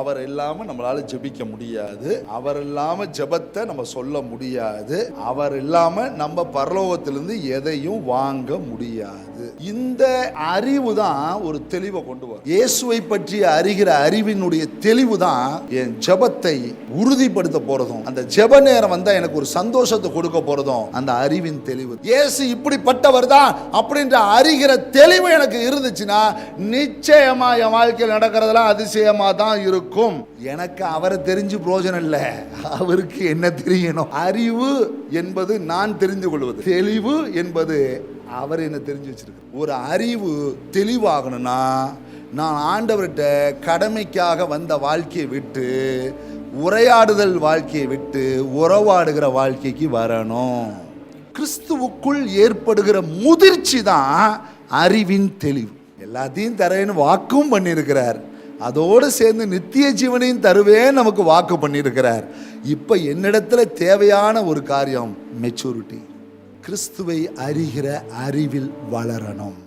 அவர் இல்லாம நம்மளால ஜெபிக்க முடியாது. அவர் இல்லாம ஜெபத்தை நம்ம சொல்ல முடியாது. அவர் இல்லாம நம்ம பரலோகத்திலிருந்து எதையும் வாங்க முடியாது. இந்த அறிவு தான் ஒரு தெளிவை கொண்டு வரும். இயேசுவை பற்றி அறிகிற அறிவினுடைய தெளிவு தான் என் ஜெபத்தை உறுதிப்படுத்த போறதும் அந்த ஜெப நேரம் வந்தா எனக்கு ஒரு சந்தோஷத்தை கொடுக்க போறதும் அந்த அறிவின் தெளிவு. இயேசு இப்படிப்பட்டவர் தான் அப்படின்ற அறிகிற தெளிவு எனக்கு இருந்துச்சுன்னா நிச்சயமா என் வாழ்க்கையில் நடக்கிறதெல்லாம் அதிசயமா தான் இருக்கும். எனக்கு அவரை தெரிஞ்சு பிரயோஜனம் இல்லை. அவருக்கு என்ன தெரியணும்? அறிவு என்பது நான் தெரிந்து கொள்வது. தெளிவு என்பது அவர் என்ன தெரிஞ்சு வச்சிருக்கு ஒரு அறிவு தெளிவாகணும்னா நான் ஆண்டவர்கிட்ட கடமைக்காக வந்த வாழ்க்கையை விட்டு உரையாடுதல் வாழ்க்கையை விட்டு உறவாடுகிற வாழ்க்கைக்கு வரணும். கிறிஸ்துவுக்குள் ஏற்படுகிற முதிர்ச்சி தான் அறிவின் தெளிவு. எல்லாத்தையும் தரேன்னு வாக்கும் பண்ணியிருக்கிறார். அதோடு சேர்ந்து நித்திய ஜீவனையும் தருவேன் நமக்கு வாக்கு பண்ணியிருக்கிறார். இப்போ என்னிடத்துல தேவையான ஒரு காரியம் மெச்சூரிட்டி கிறிஸ்துவை அறிகிற அறிவில் வளரணும்.